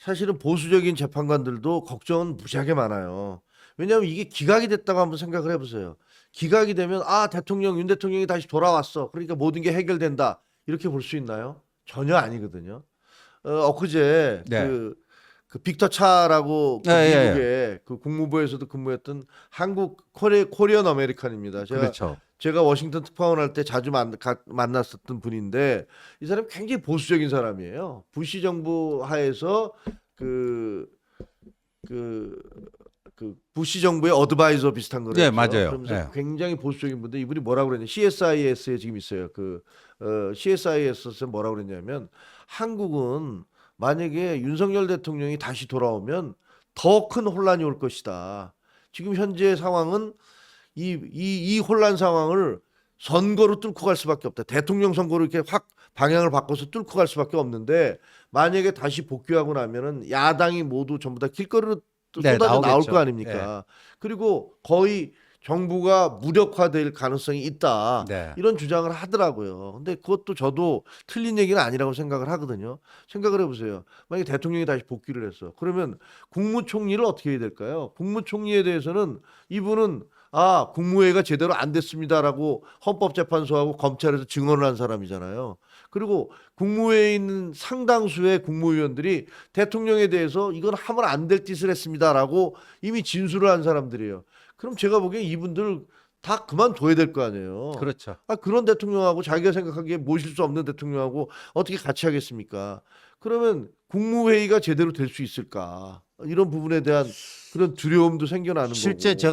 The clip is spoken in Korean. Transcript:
사실은 보수적인 재판관들도 걱정은 무지하게 많아요. 왜냐하면 이게 기각이 됐다고 한번 생각을 해보세요. 기각이 되면 아 대통령 윤 대통령이 다시 돌아왔어. 그러니까 모든 게 해결된다. 이렇게 볼 수 있나요? 전혀 아니거든요. 어, 엊그제 네. 그, 그 빅터 차라고 그 네, 예, 미국의 그 국무부에서도 근무했던 한국 코리, 코리언 아메리칸입니다. 제가 그렇죠. 제가 워싱턴 특파원 할 때 자주 만, 가, 만났었던 분인데 이 사람 이 굉장히 보수적인 사람이에요. 부시 정부 하에서 그 그, 그 부시 정부의 어드바이저 비슷한 거를 네, 했죠. 맞아요. 그러면서 네. 굉장히 보수적인 분데 이분이 뭐라고 그랬냐? CSIS에 지금 있어요. 그 어, CSIS에서 뭐라고 그랬냐면 한국은 만약에 윤석열 대통령이 다시 돌아오면 더 큰 혼란이 올 것이다. 지금 현재 상황은 이, 이, 이 혼란 상황을 선거로 뚫고 갈 수밖에 없다. 대통령 선거로 이렇게 확 방향을 바꿔서 뚫고 갈 수밖에 없는데 만약에 다시 복귀하고 나면은 야당이 모두 전부 다 길거리로 또 네, 쏟아져 나올. 거 아닙니까? 그리고 거의 정부가 무력화될 가능성이 있다. 네. 이런 주장을 하더라고요. 근데 그것도 저도 틀린 얘기는 아니라고 생각을 하거든요. 생각을 해보세요. 만약에 대통령이 다시 복귀를 했어. 그러면 국무총리를 어떻게 해야 될까요? 국무총리에 대해서는 이분은 아 국무회의가 제대로 안 됐습니다라고 헌법재판소하고 검찰에서 증언을 한 사람이잖아요. 그리고 국무회의에 있는 상당수의 국무위원들이 대통령에 대해서 이건 하면 안 될 짓을 했습니다라고 이미 진술을 한 사람들이에요. 그럼 제가 보기엔 이분들 다 그만둬야 될 거 아니에요. 그렇죠. 아, 그런 대통령하고 자기가 생각하기에 모실 수 없는 대통령하고 어떻게 같이 하겠습니까? 그러면 국무회의가 제대로 될 수 있을까? 이런 부분에 대한 그런 두려움도 생겨나는 실제 거고. 제가